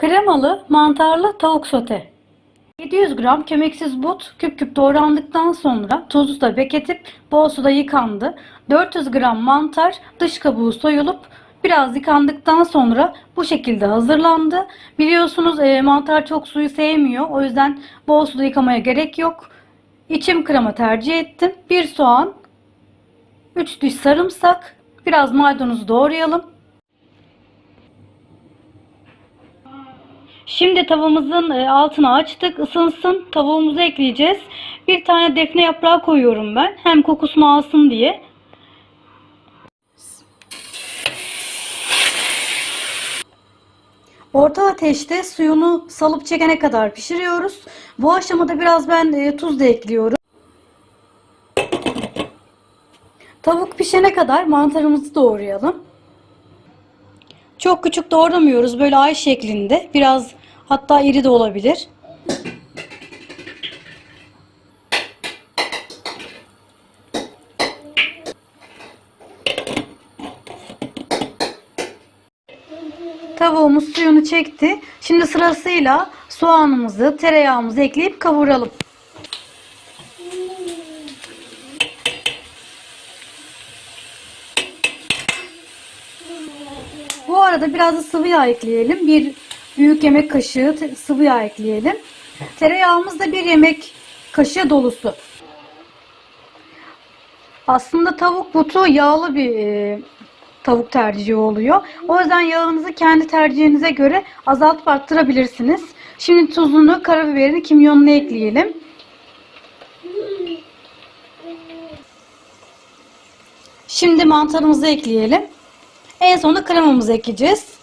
Kremalı mantarlı tavuk sote. 700 gram kemiksiz but küp küp doğrandıktan sonra tuzlu da bekletip bol suda yıkandı. 400 gram mantar dış kabuğu soyulup biraz yıkandıktan sonra bu şekilde hazırlandı. Biliyorsunuz e, mantar çok suyu sevmiyor. O yüzden bol suda yıkamaya gerek yok. İçim krema tercih ettim. Bir soğan, 3 diş sarımsak, biraz maydanoz doğrayalım. Şimdi tavamızın e, altını açtık. ısınsın. Tavuğumuzu ekleyeceğiz. Bir tane defne yaprağı koyuyorum ben. Hem kokusunu alsın diye. Orta ateşte suyunu salıp çekene kadar pişiriyoruz. Bu aşamada biraz ben e, tuz da ekliyorum. Tavuk pişene kadar mantarımızı doğrayalım. Çok küçük doğramıyoruz. Böyle ay şeklinde. Biraz hatta iri de olabilir. Tavuğumuz suyunu çekti. Şimdi sırasıyla soğanımızı, tereyağımızı ekleyip kavuralım. Bu arada biraz da sıvı yağ ekleyelim. Bir büyük yemek kaşığı sıvı yağ ekleyelim. Tereyağımız da bir yemek kaşığı dolusu. Aslında tavuk butu yağlı bir e, tavuk tercihi oluyor. O yüzden yağınızı kendi tercihinize göre azaltıp arttırabilirsiniz. Şimdi tuzunu, karabiberini, kimyonunu ekleyelim. Şimdi mantarımızı ekleyelim. En sonunda kremamızı ekleyeceğiz.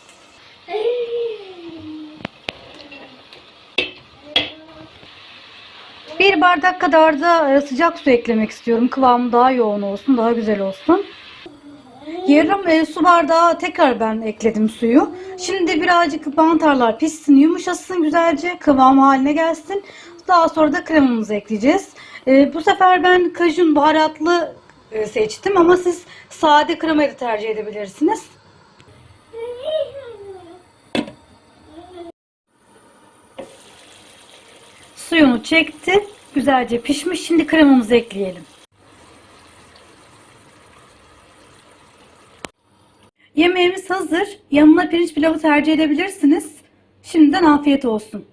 Bir bardak kadar da e, sıcak su eklemek istiyorum. Kıvamı daha yoğun olsun, daha güzel olsun. Yarım e, su bardağı tekrar ben ekledim suyu. Şimdi birazcık mantarlar pişsin, yumuşasın güzelce, kıvam haline gelsin. Daha sonra da kremamızı ekleyeceğiz. E, bu sefer ben kajun baharatlı seçtim ama siz sade kremayı da tercih edebilirsiniz. Suyunu çekti. Güzelce pişmiş. Şimdi kremamızı ekleyelim. Yemeğimiz hazır. Yanına pirinç pilavı tercih edebilirsiniz. Şimdiden afiyet olsun.